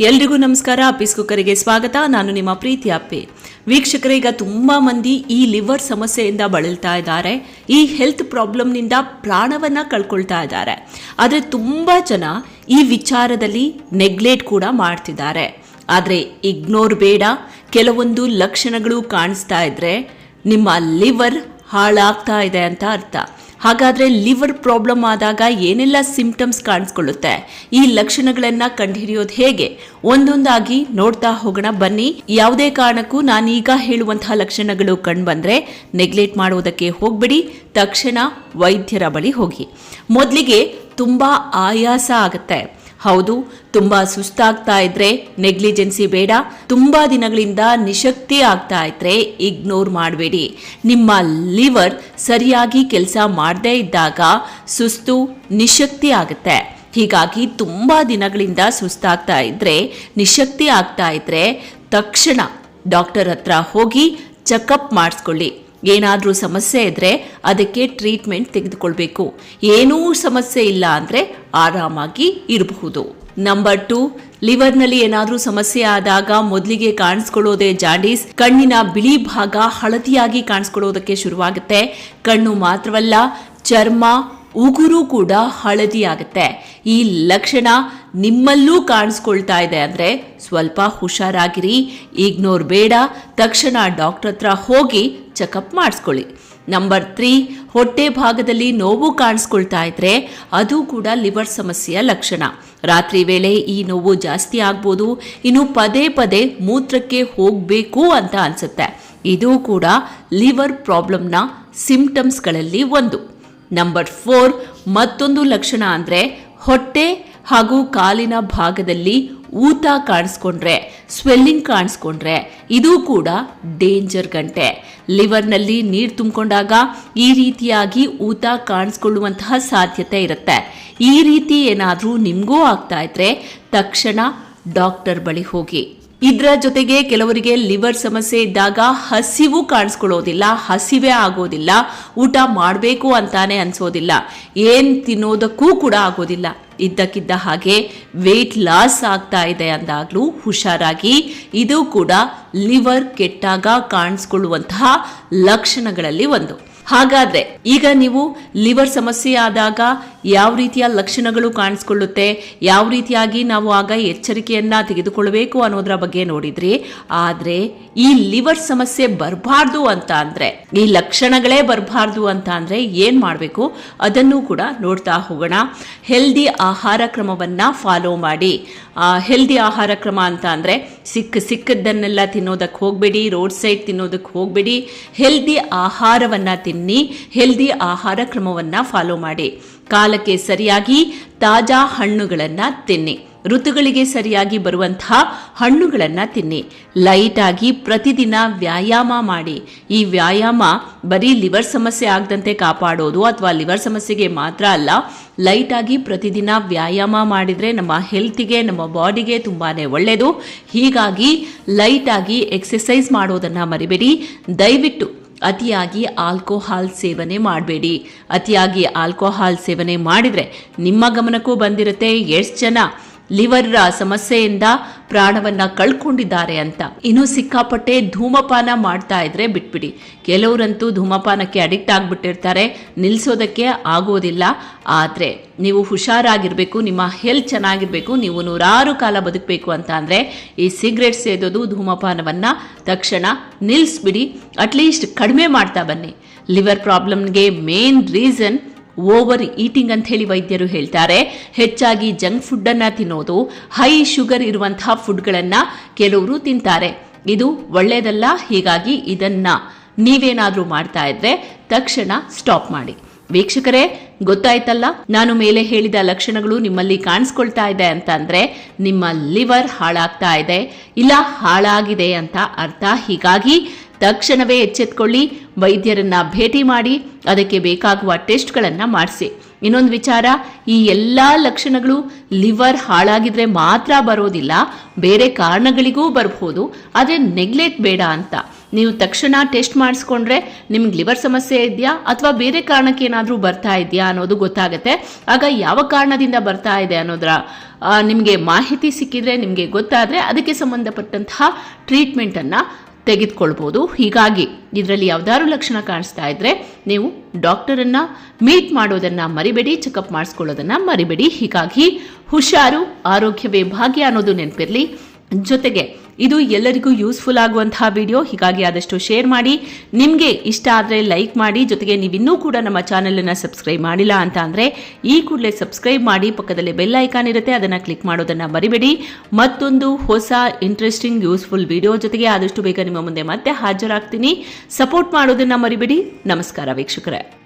ಎಲ್ರಿಗೂ ನಮಸ್ಕಾರ. ಅಪ್ಪಿಸ್ ಕುಕ್ಕರಿಗೆ ಸ್ವಾಗತ. ನಾನು ನಿಮ್ಮ ಪ್ರೀತಿ ಅಪ್ಪೆ. ವೀಕ್ಷಕರೇ, ಈಗ ತುಂಬಾ ಮಂದಿ ಈ ಲಿವರ್ ಸಮಸ್ಯೆಯಿಂದ ಬಳಲ್ತಾ ಇದ್ದಾರೆ. ಈ ಹೆಲ್ತ್ ಪ್ರಾಬ್ಲಮ್ನಿಂದ ಪ್ರಾಣವನ್ನು ಕಳ್ಕೊಳ್ತಾ ಇದ್ದಾರೆ. ಆದರೆ ತುಂಬಾ ಜನ ಈ ವಿಚಾರದಲ್ಲಿ ನೆಗ್ಲೆಕ್ಟ್ ಕೂಡ ಮಾಡ್ತಿದ್ದಾರೆ. ಆದರೆ ಇಗ್ನೋರ್ ಬೇಡ. ಕೆಲವೊಂದು ಲಕ್ಷಣಗಳು ಕಾಣಿಸ್ತಾ ಇದ್ರೆ ನಿಮ್ಮ ಲಿವರ್ ಹಾಳಾಗ್ತಾ ಇದೆ ಅಂತ ಅರ್ಥ. ಹಾಗಾದ್ರೆ ಲಿವರ್ ಪ್ರಾಬ್ಲಮ್ ಆದಾಗ ಏನೆಲ್ಲ ಸಿಂಪ್ಟಮ್ಸ್ ಕಾಣಿಸ್ಕೊಳ್ಳುತ್ತೆ? ಈ ಲಕ್ಷಣಗಳನ್ನು ಕಂಡುಹಿಡಿಯೋದು ಹೇಗೆ? ಒಂದೊಂದಾಗಿ ನೋಡ್ತಾ ಹೋಗೋಣ, ಬನ್ನಿ. ಯಾವುದೇ ಕಾರಣಕ್ಕೂ ನಾನೀಗ ಹೇಳುವಂತಹ ಲಕ್ಷಣಗಳು ಕಂಡುಬಂದ್ರೆ ನೆಗ್ಲೆಕ್ಟ್ ಮಾಡುವುದಕ್ಕೆ ಹೋಗಬೇಡಿ. ತಕ್ಷಣ ವೈದ್ಯರ ಬಳಿ ಹೋಗಿ. ಮೊದಲಿಗೆ ತುಂಬ ಆಯಾಸ ಆಗುತ್ತೆ. ಹೌದು, ತುಂಬಾ ಸುಸ್ತಾಗ್ತಾ ಇದ್ರೆ ನೆಗ್ಲಿಜೆನ್ಸಿ ಬೇಡ, ತುಂಬಾ ದಿನಗಳಿಂದ ನಿಶಕ್ತಿ ಆಗ್ತಾ ಇದ್ರೆ ಇಗ್ನೋರ್ ಮಾಡಬೇಡಿ. ನಿಮ್ಮ ಲಿವರ್ ಸರಿಯಾಗಿ ಕೆಲಸ ಮಾಡದೇ ಇದ್ದಾಗ ಸುಸ್ತು, ನಿಶಕ್ತಿ ಆಗುತ್ತೆ. ಹೀಗಾಗಿ ತುಂಬಾ ದಿನಗಳಿಂದ ಸುಸ್ತಾಗ್ತಾ ಇದ್ರೆ, ನಿಶಕ್ತಿ ಆಗ್ತಾ ಇದ್ರೆ ತಕ್ಷಣ ಡಾಕ್ಟರ್ ಹತ್ರ ಹೋಗಿ ಚೆಕಪ್ ಮಾಡಿಸ್ಕೊಳ್ಳಿ. ಏನಾದರೂ ಸಮಸ್ಯೆ ಇದ್ದರೆ ಅದಕ್ಕೆ ಟ್ರೀಟ್ಮೆಂಟ್ ತೆಗೆದುಕೊಳ್ಬೇಕು. ಏನೂ ಸಮಸ್ಯೆ ಇಲ್ಲ ಅಂದರೆ ಆರಾಮಾಗಿ ಇರಬಹುದು. ನಂಬರ್ ಟು ಲಿವರ್ನಲ್ಲಿ ಏನಾದರೂ ಸಮಸ್ಯೆ ಆದಾಗ ಮೊದಲಿಗೆ ಕಾಣಿಸ್ಕೊಳ್ಳೋದೇ ಜಾಂಡೀಸ್ ಕಣ್ಣಿನ ಬಿಳಿ ಭಾಗ ಹಳದಿಯಾಗಿ ಕಾಣಿಸ್ಕೊಳ್ಳೋದಕ್ಕೆ ಶುರುವಾಗುತ್ತೆ. ಕಣ್ಣು ಮಾತ್ರವಲ್ಲ, ಚರ್ಮ, ಉಗುರು ಕೂಡ ಹಳದಿ ಆಗುತ್ತೆ ಈ ಲಕ್ಷಣ ನಿಮ್ಮಲ್ಲೂ ಕಾಣಿಸ್ಕೊಳ್ತಾ ಇದೆ ಅಂದರೆ ಸ್ವಲ್ಪ ಹುಷಾರಾಗಿರಿ. ಇಗ್ನೋರ್ ಬೇಡ. ತಕ್ಷಣ ಡಾಕ್ಟರ್ ಹತ್ರ ಹೋಗಿ ಚೆಕಪ್ ಮಾಡಿಸ್ಕೊಳ್ಳಿ. ನಂಬರ್ ತ್ರೀ ಹೊಟ್ಟೆ ಭಾಗದಲ್ಲಿ ನೋವು ಕಾಣಿಸ್ಕೊಳ್ತಾ ಇದ್ರೆ ಅದು ಕೂಡ ಲಿವರ್ ಸಮಸ್ಯೆಯ ಲಕ್ಷಣ. ರಾತ್ರಿ ವೇಳೆ ಈ ನೋವು ಜಾಸ್ತಿ ಆಗ್ಬೋದು, ಇನ್ನು ಪದೇ ಪದೇ ಮೂತ್ರಕ್ಕೆ ಹೋಗಬೇಕು ಅಂತ ಅನ್ಸುತ್ತೆ. ಇದು ಕೂಡ ಲಿವರ್ ಪ್ರಾಬ್ಲಮ್ನ ಸಿಂಪ್ಟಮ್ಸ್ಗಳಲ್ಲಿ ಒಂದು. ನಂಬರ್ ಫೋರ್ ಮತ್ತೊಂದು ಲಕ್ಷಣ ಅಂದರೆ ಹೊಟ್ಟೆ ಹಾಗೂ ಕಾಲಿನ ಭಾಗದಲ್ಲಿ ಊತ ಕಾಣಿಸ್ಕೊಂಡ್ರೆ ಸ್ವೆಲ್ಲಿಂಗ್ ಕಾಣಿಸ್ಕೊಂಡ್ರೆ, ಇದು ಕೂಡ ಡೇಂಜರ್ ಗಂಟೆ. ಲಿವರ್ನಲ್ಲಿ ನೀರು ತುಂಬಿಕೊಂಡಾಗ ಈ ರೀತಿಯಾಗಿ ಊತ ಕಾಣಿಸ್ಕೊಳ್ಳುವಂತಹ ಸಾಧ್ಯತೆ ಇರುತ್ತೆ. ಈ ರೀತಿ ಏನಾದರೂ ನಿಮಗೂ ಆಗ್ತಾ ಇದ್ರೆ ತಕ್ಷಣ ಡಾಕ್ಟರ್ ಬಳಿ ಹೋಗಿ. ಇದರ ಜೊತೆಗೆ ಕೆಲವರಿಗೆ ಲಿವರ್ ಸಮಸ್ಯೆ ಇದ್ದಾಗ ಹಸಿವು ಕಾಣಿಸ್ಕೊಳ್ಳೋದಿಲ್ಲ, ಹಸಿವೆ ಆಗೋದಿಲ್ಲ, ಊಟ ಮಾಡಬೇಕು ಅಂತಾನೆ ಅನ್ಸೋದಿಲ್ಲ. ಏನು ತಿನ್ನೋದಕ್ಕೂ ಕೂಡ ಆಗೋದಿಲ್ಲ. ಇದ್ದಕ್ಕಿದ್ದ ಹಾಗೆ ವೆಯ್ಟ್ ಲಾಸ್ ಆಗ್ತಾ ಇದೆ ಅಂದಾಗಲೂ ಹುಷಾರಾಗಿ. ಇದು ಕೂಡ ಲಿವರ್ ಕೆಟ್ಟಾಗ ಕಾಣಿಸ್ಕೊಳ್ಳುವಂತಹ ಲಕ್ಷಣಗಳಲ್ಲಿ ಒಂದು. ಹಾಗಾದ್ರೆ ಈಗ ನೀವು ಲಿವರ್ ಸಮಸ್ಯೆ ಆದಾಗ ಯಾವ ರೀತಿಯ ಲಕ್ಷಣಗಳು ಕಾಣಿಸ್ಕೊಳ್ಳುತ್ತೆ, ಯಾವ ರೀತಿಯಾಗಿ ನಾವು ಆಗ ಎಚ್ಚರಿಕೆಯನ್ನ ತೆಗೆದುಕೊಳ್ಬೇಕು ಅನ್ನೋದ್ರ ಬಗ್ಗೆ ನೋಡಿದ್ರಿ. ಆದ್ರೆ ಈ ಲಿವರ್ ಸಮಸ್ಯೆ ಬರಬಾರ್ದು ಅಂತ ಅಂದ್ರೆ, ಈ ಲಕ್ಷಣಗಳೇ ಬರಬಾರ್ದು ಅಂತ ಅಂದ್ರೆ ಏನ್ ಮಾಡಬೇಕು? ಅದನ್ನು ಕೂಡ ನೋಡ್ತಾ ಹೋಗೋಣ. ಹೆಲ್ದಿ ಆಹಾರ ಕ್ರಮವನ್ನ ಫಾಲೋ ಮಾಡಿ. ಹೆಲ್ದಿ ಆಹಾರ ಕ್ರಮ ಅಂತ ಅಂದ್ರೆ ಸಿಕ್ಕ ಸಿಕ್ಕದ್ದನ್ನೆಲ್ಲ ತಿನ್ನೋದಕ್ಕೆ ಹೋಗಬೇಡಿ, ರೋಡ್ ಸೈಡ್ ತಿನ್ನೋದಕ್ಕೆ ಹೋಗಬೇಡಿ. ಹೆಲ್ದಿ ಆಹಾರವನ್ನ ತಿನ್ನಿ, ಹೆಲ್ದಿ ಆಹಾರ ಕ್ರಮವನ್ನ ಫಾಲೋ ಮಾಡಿ. ಕಾಲಕ್ಕೆ ಸರಿಯಾಗಿ ತಾಜಾ ಹಣ್ಣುಗಳನ್ನ ತಿನ್ನಿ. ಋತುಗಳಿಗೆ ಸರಿಯಾಗಿ ಬರುವಂತಹ ಹಣ್ಣುಗಳನ್ನ ತಿನ್ನಿ. ಲೈಟ್ ಆಗಿ ಪ್ರತಿದಿನ ವ್ಯಾಯಾಮ ಮಾಡಿ. ಈ ವ್ಯಾಯಾಮ ಬರೀ ಲಿವರ್ ಸಮಸ್ಯೆ ಆಗದಂತೆ ಕಾಪಾಡೋದು ಅಥವಾ ಲಿವರ್ ಸಮಸ್ಯೆಗೆ ಮಾತ್ರ ಅಲ್ಲ ಲೈಟ್ ಆಗಿ ಪ್ರತಿದಿನ ವ್ಯಾಯಾಮ ಮಾಡಿದ್ರೆ ನಮ್ಮ ಹೆಲ್ತಿಗೆ ನಮ್ಮ ಬಾಡಿಗೆ ತುಂಬಾನೇ ಒಳ್ಳೆಯದು ಹೀಗಾಗಿ ಲೈಟ್ ಆಗಿ ಎಕ್ಸಸೈಸ್ ಮಾಡೋದನ್ನ ಮರಿಬೇಡಿ. ದಯವಿಟ್ಟು ಅತಿಯಾಗಿ ಆಲ್ಕೋಹಾಲ್ ಸೇವನೆ ಮಾಡಬೇಡಿ. ಅತಿಯಾಗಿ ಆಲ್ಕೋಹಾಲ್ ಸೇವನೆ ಮಾಡಿದರೆ ನಿಮ್ಮ ಗಮನಕ್ಕೂ ಬಂದಿರುತ್ತೆ. ಎಷ್ಟು ಜನ ಲಿವರ್ ಸಮಸ್ಯೆಯಿಂದ ಪ್ರಾಣವನ್ನ ಕಳ್ಕೊಂಡಿದ್ದಾರೆ ಅಂತ. ಇನ್ನು ಸಿಕ್ಕಾಪಟ್ಟೆ ಧೂಮಪಾನ ಮಾಡ್ತಾ ಇದ್ರೆ ಬಿಟ್ಬಿಡಿ. ಕೆಲವರಂತೂ ಧೂಮಪಾನಕ್ಕೆ ಅಡಿಕ್ಟ್ ಆಗ್ಬಿಟ್ಟಿರ್ತಾರೆ. ನಿಲ್ಲಿಸೋದಕ್ಕೆ ಆಗೋದಿಲ್ಲ. ಆದರೆ ನೀವು ಹುಷಾರಾಗಿರ್ಬೇಕು, ನಿಮ್ಮ ಹೆಲ್ತ್ ಚೆನ್ನಾಗಿರ್ಬೇಕು, ನೀವು ನೂರಾರು ಕಾಲ ಬದುಕಬೇಕು ಅಂತ ಅಂದ್ರೆ ಈ ಸಿಗರೆಟ್ ಸೇದೋದು ಧೂಮಪಾನವನ್ನ ತಕ್ಷಣ ನಿಲ್ಲಿಸ್ಬಿಡಿ ಅಟ್ಲೀಸ್ಟ್ ಕಡಿಮೆ ಮಾಡ್ತಾ ಬನ್ನಿ. ಲಿವರ್ ಪ್ರಾಬ್ಲಮ್ಗೆ ಮೇನ್ ರೀಸನ್ ಓವರ್ ಈಟಿಂಗ್ ಅಂತ ಹೇಳಿ ವೈದ್ಯರು ಹೇಳ್ತಾರೆ. ಹೆಚ್ಚಾಗಿ ಜಂಕ್ ಫುಡ್ ಅನ್ನ ತಿನ್ನೋದು, ಹೈ ಶುಗರ್ ಇರುವಂತಹ ಫುಡ್ಗಳನ್ನ ಕೆಲವರು ತಿಂತಾರೆ. ಇದು ಒಳ್ಳೆಯದಲ್ಲ ಹೀಗಾಗಿ ಇದನ್ನ ನೀವೇನಾದರೂ ಮಾಡ್ತಾ ಇದ್ರೆ ತಕ್ಷಣ ಸ್ಟಾಪ್ ಮಾಡಿ. ವೀಕ್ಷಕರೇ, ಗೊತ್ತಾಯ್ತಲ್ಲ, ನಾನು ಮೇಲೆ ಹೇಳಿದ ಲಕ್ಷಣಗಳು ನಿಮ್ಮಲ್ಲಿ ಕಾಣಿಸ್ಕೊಳ್ತಾ ಇದೆ ಅಂತ ಅಂದ್ರೆ ನಿಮ್ಮ ಲಿವರ್ ಹಾಳಾಗ್ತಾ ಇದೆ. ಇಲ್ಲ, ಹಾಳಾಗಿದೆ ಅಂತ ಅರ್ಥ. ಹೀಗಾಗಿ ತಕ್ಷಣವೇ ಎಚ್ಚೆತ್ಕೊಳ್ಳಿ, ವೈದ್ಯರನ್ನ ಭೇಟಿ ಮಾಡಿ, ಅದಕ್ಕೆ ಬೇಕಾಗುವ ಟೆಸ್ಟ್ಗಳನ್ನ ಮಾಡಿಸಿ. ಇನ್ನೊಂದು ವಿಚಾರ, ಈ ಎಲ್ಲ ಲಕ್ಷಣಗಳು ಲಿವರ್ ಹಾಳಾಗಿದ್ರೆ ಮಾತ್ರ ಬರೋದಿಲ್ಲ, ಬೇರೆ ಕಾರಣಗಳಿಗೂ ಬರಬಹುದು ಆದರೆ ನೆಗ್ಲೆಕ್ಟ್ ಬೇಡ ಅಂತ. ನೀವು ತಕ್ಷಣ ಟೆಸ್ಟ್ ಮಾಡಿಸ್ಕೊಂಡ್ರೆ ನಿಮ್ಗೆ ಲಿವರ್ ಸಮಸ್ಯೆ ಇದೆಯಾ, ಅಥವಾ ಬೇರೆ ಕಾರಣಕ್ಕೆ ಏನಾದರೂ ಬರ್ತಾ ಇದೆಯಾ ಅನ್ನೋದು ಗೊತ್ತಾಗುತ್ತೆ. ಆಗ ಯಾವ ಕಾರಣದಿಂದ ಬರ್ತಾ ಇದೆ ಅನ್ನೋದರ ನಿಮಗೆ ಮಾಹಿತಿ ಸಿಕ್ಕಿದ್ರೆ, ನಿಮಗೆ ಗೊತ್ತಾದರೆ ಅದಕ್ಕೆ ಸಂಬಂಧಪಟ್ಟಂತಹ ಟ್ರೀಟ್ಮೆಂಟನ್ನು ತೆಗೆದುಕೊಳ್ಬೋದು ಹೀಗಾಗಿ ಇದರಲ್ಲಿ ಯಾವ್ದಾದ್ರು ಲಕ್ಷಣ ಕಾಣಿಸ್ತಾ ಇದ್ರೆ ನೀವು ಡಾಕ್ಟರನ್ನ ಮೀಟ್ ಮಾಡೋದನ್ನ ಮರಿಬೇಡಿ ಚೆಕಪ್ ಮಾಡಿಸ್ಕೊಳ್ಳೋದನ್ನ ಮರಿಬೇಡಿ. ಹೀಗಾಗಿ ಹುಷಾರು, ಆರೋಗ್ಯವೇ ಭಾಗ್ಯ ಅನ್ನೋದು ನೆನಪಿರಲಿ. ಜೊತೆಗೆ ಇದು ಎಲ್ಲರಿಗೂ ಯೂಸ್ಫುಲ್ ಆಗುವಂತಹ ವಿಡಿಯೋ ಹೀಗಾಗಿ ಆದಷ್ಟು ಶೇರ್ ಮಾಡಿ. ನಿಮಗೆ ಇಷ್ಟ ಆದರೆ ಲೈಕ್ ಮಾಡಿ. ಜೊತೆಗೆ ನೀವಿನ್ನೂ ಕೂಡ ನಮ್ಮ ಚಾನಲನ್ನು ಸಬ್ಸ್ಕ್ರೈಬ್ ಮಾಡಿಲ್ಲ ಅಂತ ಅಂದರೆ ಈ ಕೂಡಲೇ ಸಬ್ಸ್ಕ್ರೈಬ್ ಮಾಡಿ. ಪಕ್ಕದಲ್ಲಿ ಬೆಲ್ ಐಕಾನ್ ಇರುತ್ತೆ. ಅದನ್ನು ಕ್ಲಿಕ್ ಮಾಡೋದನ್ನು ಮರಿಬೇಡಿ. ಮತ್ತೊಂದು ಹೊಸ ಇಂಟ್ರೆಸ್ಟಿಂಗ್ ಯೂಸ್ಫುಲ್ ವಿಡಿಯೋ ಜೊತೆಗೆ ಆದಷ್ಟು ಬೇಗ ನಿಮ್ಮ ಮುಂದೆ ಮತ್ತೆ ಹಾಜರಾಗ್ತೀನಿ. ಸಪೋರ್ಟ್ ಮಾಡೋದನ್ನು ಮರಿಬೇಡಿ. ನಮಸ್ಕಾರ ವೀಕ್ಷಕರೇ.